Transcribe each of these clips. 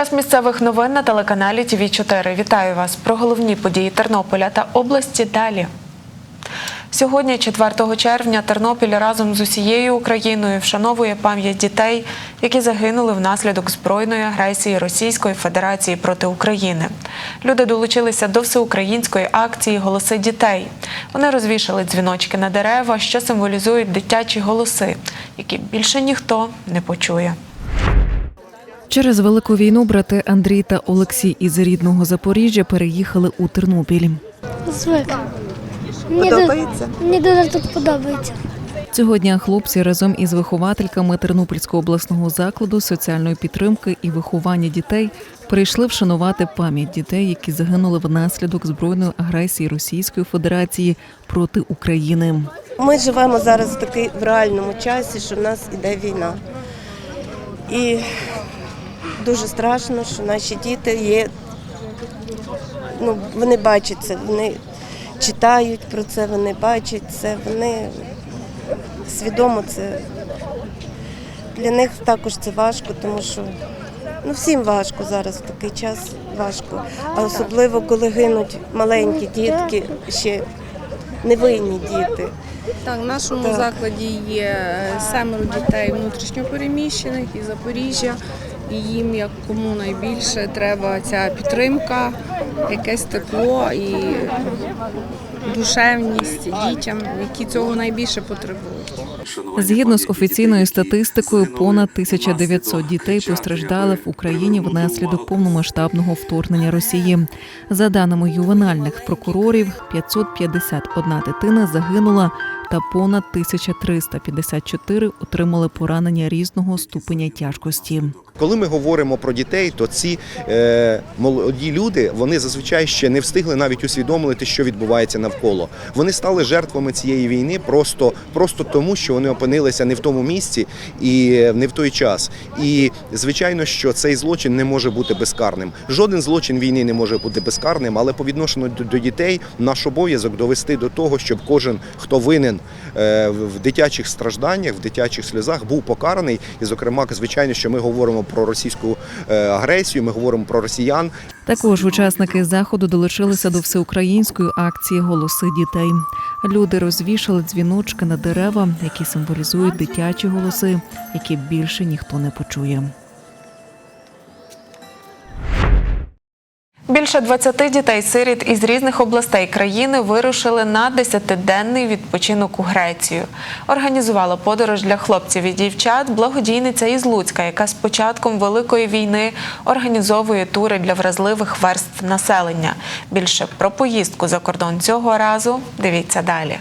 Час місцевих новин на телеканалі ТВ 4 Вітаю вас про головні події Тернополя та області. Далі. Сьогодні, 4 червня, Тернопіль разом з усією Україною вшановує пам'ять дітей, які загинули внаслідок збройної агресії Російської Федерації проти України. Люди долучилися до всеукраїнської акції Голоси дітей. Вони розвішали дзвіночки на дерева, що символізують дитячі голоси, які більше ніхто не почує. Через велику війну брати Андрій та Олексій із рідного Запоріжжя переїхали у Тернопіль. Звик. Мені Подобається? Дуже, мені дуже тут подобається. Цього дня хлопці разом із виховательками Тернопільського обласного закладу соціальної підтримки і виховання дітей прийшли вшанувати пам'ять дітей, які загинули внаслідок збройної агресії Російської Федерації проти України. Ми живемо зараз в такий в реальному часі, що в нас іде війна. І дуже страшно, що наші діти є. Ну, вони бачать це, вони читають про це, вони бачать це, вони свідомо це. Для них також це важко, тому що ну, всім важко зараз в такий час важко. А особливо, коли гинуть маленькі дітки, ще невинні діти. Так, в нашому Так. закладі є е, семеро дітей внутрішньопереміщених із Запоріжжя. І їм як кому найбільше треба ця підтримка, якесь тепло і душевність дітям, які цього найбільше потребують. Згідно з офіційною статистикою, понад 1900 дітей постраждали в Україні внаслідок повномасштабного вторгнення Росії. За даними ювенальних прокурорів, 551 дитина загинула та понад 1354 отримали поранення різного ступеня тяжкості. Коли ми говоримо про дітей, то ці е, молоді люди вони зазвичай ще не встигли навіть усвідомити, що відбувається навколо. Вони стали жертвами цієї війни просто, просто тому, що вони опинилися не в тому місці і не в той час. І звичайно, що цей злочин не може бути безкарним. Жоден злочин війни не може бути безкарним, але по відношенню до, до дітей наш обов'язок довести до того, щоб кожен, хто винен е, в дитячих стражданнях, в дитячих сльозах, був покараний. І, зокрема, звичайно, що ми говоримо про російську е, агресію, ми говоримо про росіян. Також учасники заходу долучилися до всеукраїнської акції Голоси дітей. Люди розвішали дзвіночки на дерева, які символізують дитячі голоси, які більше ніхто не почує. Більше 20 дітей-сиріт із різних областей країни вирушили на 10-денний відпочинок у Грецію. Організувала подорож для хлопців і дівчат благодійниця із Луцька, яка з початком Великої війни організовує тури для вразливих верств населення. Більше про поїздку за кордон цього разу дивіться далі.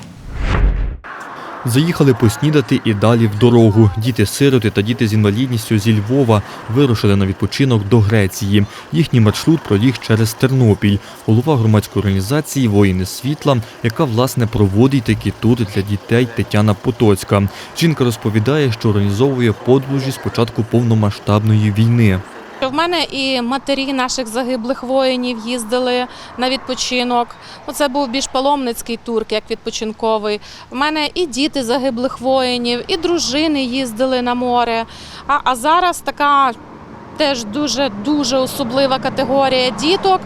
Заїхали поснідати і далі в дорогу. Діти-сироти та діти з інвалідністю зі Львова вирушили на відпочинок до Греції. Їхній маршрут проліг через Тернопіль. Голова громадської організації Воїни світла, яка власне проводить такі тури для дітей Тетяна Потоцька. Жінка розповідає, що організовує подорожі з початку повномасштабної війни. В мене і матері наших загиблих воїнів їздили на відпочинок. Ну, Це був більш паломницький тур, як відпочинковий. В мене і діти загиблих воїнів, і дружини їздили на море. А, а зараз така теж дуже дуже особлива категорія діток.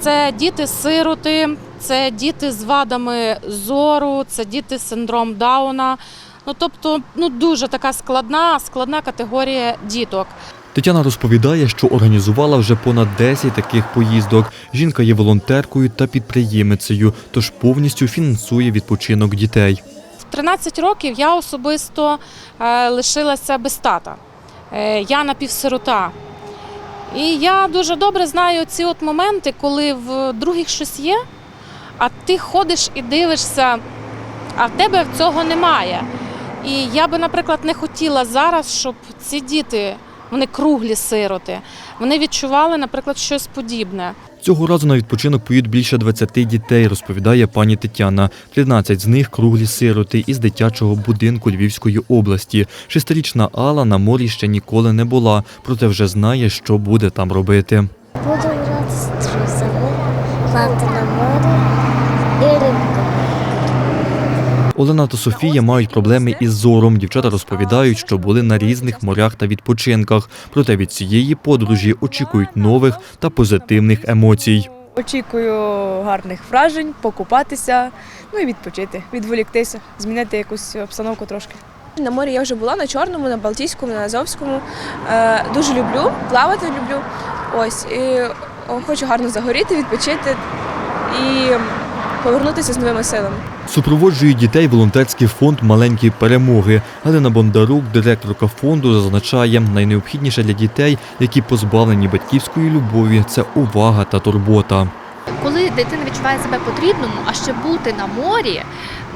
Це діти-сироти, це діти з вадами зору, це діти з синдром Дауна. Ну тобто, ну дуже така складна, складна категорія діток. Тетяна розповідає, що організувала вже понад 10 таких поїздок. Жінка є волонтеркою та підприємицею, тож повністю фінансує відпочинок дітей. В 13 років я особисто е, лишилася без тата. Е, я напівсирота. І я дуже добре знаю ці от моменти, коли в других щось є, а ти ходиш і дивишся, а в тебе цього немає. І я би, наприклад, не хотіла зараз, щоб ці діти, вони круглі сироти, вони відчували, наприклад, щось подібне. Цього разу на відпочинок поїдуть більше 20 дітей, розповідає пані Тетяна. 13 з них круглі сироти із дитячого будинку Львівської області. Шестирічна Алла на морі ще ніколи не була, проте вже знає, що буде там робити. Буду грати з друзями, плавати на морі і рибку. Олена та Софія мають проблеми із зором. Дівчата розповідають, що були на різних морях та відпочинках. Проте від цієї подорожі очікують нових та позитивних емоцій. Очікую гарних вражень, покупатися, ну і відпочити, відволіктися, змінити якусь обстановку трошки. На морі я вже була на Чорному, на Балтійському, на Азовському. Е, дуже люблю, плавати люблю. Ось і хочу гарно загоріти, відпочити і повернутися з новими силами. Супроводжують дітей волонтерський фонд маленькі перемоги. Галина Бондарук, директорка фонду, зазначає, найнеобхідніше для дітей, які позбавлені батьківської любові, це увага та турбота. коли дитина відчуває себе потрібному, а ще бути на морі,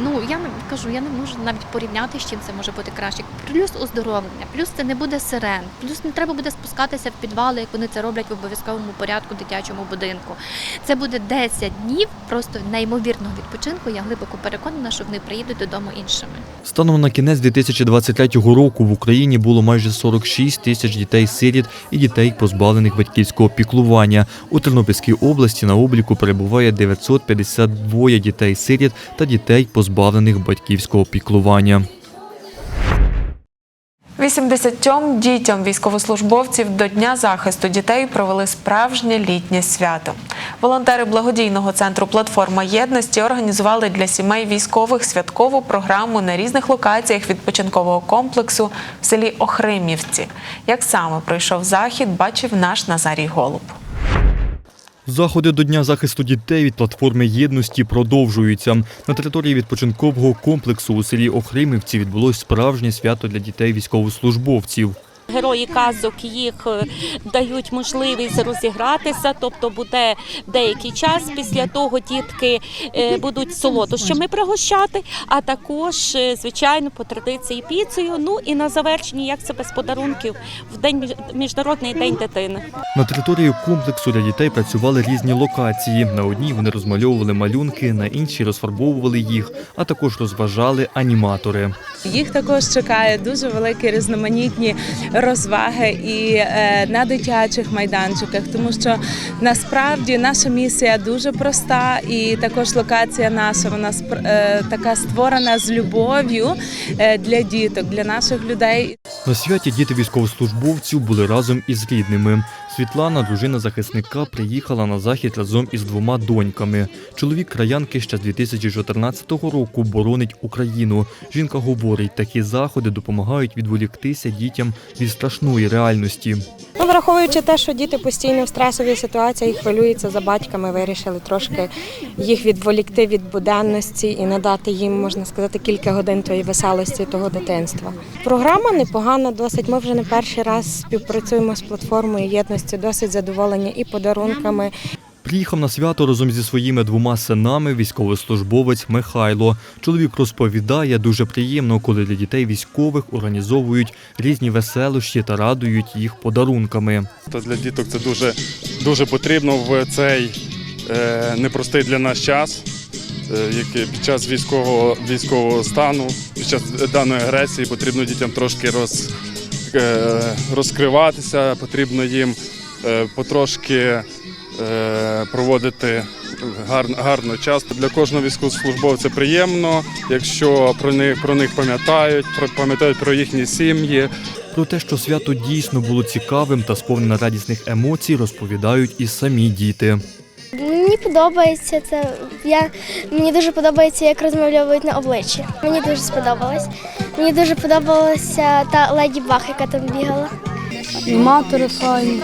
ну я не кажу, я не можу навіть порівняти, з чим це може бути краще. Плюс оздоровлення, плюс це не буде сирен, плюс не треба буде спускатися в підвали, як вони це роблять в обов'язковому порядку в дитячому будинку. Це буде 10 днів просто неймовірного відпочинку. Я глибоко переконана, що вони приїдуть додому іншими. Станом на кінець 2023 року в Україні було майже 46 тисяч дітей-сиріт і дітей, позбавлених батьківського піклування. У Тернопільській області на обліку перебуває 952 дітей-сиріт та дітей, позбавлених батьківського піклування. 80 дітям військовослужбовців до Дня захисту дітей провели справжнє літнє свято. Волонтери благодійного центру Платформа єдності організували для сімей військових святкову програму на різних локаціях відпочинкового комплексу в селі Охримівці. Як саме пройшов захід, бачив наш Назарій Голуб. Заходи до Дня захисту дітей від платформи єдності продовжуються. На території відпочинкового комплексу у селі Охримівці відбулось справжнє свято для дітей військовослужбовців. Герої казок їх е, дають можливість розігратися, тобто буде деякий час. Після того дітки е, будуть солодощами пригощати, а також, е, звичайно, по традиції піцею. Ну і на завершенні, як це без подарунків, в день між- міжнародний день дитини. На території комплексу для дітей працювали різні локації. На одній вони розмальовували малюнки, на іншій розфарбовували їх, а також розважали аніматори. Їх також чекає дуже великі різноманітні розваги і е, на дитячих майданчиках, тому що насправді наша місія дуже проста, і також локація наша вона е, така створена з любов'ю е, для діток, для наших людей. На святі діти військовослужбовців були разом із рідними. Світлана, дружина захисника, приїхала на захід разом із двома доньками. Чоловік краянки ще з 2014 року боронить Україну. Жінка говорить, такі заходи допомагають відволіктися дітям від страшної реальності. Ну, враховуючи те, що діти постійно в стресовій ситуації хвилюються за батьками, вирішили трошки їх відволікти від буденності і надати їм, можна сказати, кілька годин тої веселості того дитинства. Програма непогана, досить. Ми вже не перший раз співпрацюємо з платформою єдності, досить задоволені і подарунками, Приїхав на свято разом зі своїми двома синами військовослужбовець Михайло. Чоловік розповідає, дуже приємно, коли для дітей військових організовують різні веселощі та радують їх подарунками. То для діток це дуже, дуже потрібно в цей е, непростий для нас час, е, який під час військового, військового стану, під час даної агресії потрібно дітям трошки роз, е, розкриватися, потрібно їм е, потрошки проводити гарно, гарно час. Для кожного військовослужбовця приємно, якщо про них, про них пам'ятають, про- пам'ятають про їхні сім'ї, Про те, що свято дійсно було цікавим та сповнене радісних емоцій, розповідають і самі діти. Мені подобається це. Я, мені дуже подобається, як розмальовують на обличчі. Мені дуже сподобалось. Мені дуже подобалася та леді Баг, яка там бігала. Аніматори файні,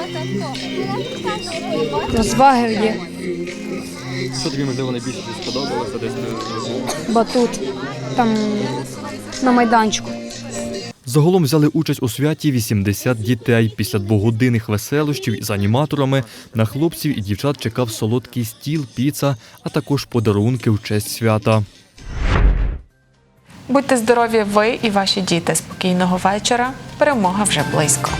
розваги є, Що тобі можливо найбільше сподобалося десь батут там на майданчику. Загалом взяли участь у святі 80 дітей. Після двогодинних веселощів із аніматорами на хлопців і дівчат чекав солодкий стіл, піца, а також подарунки в честь свята. Будьте здорові, ви і ваші діти. Спокійного вечора. Перемога вже близько.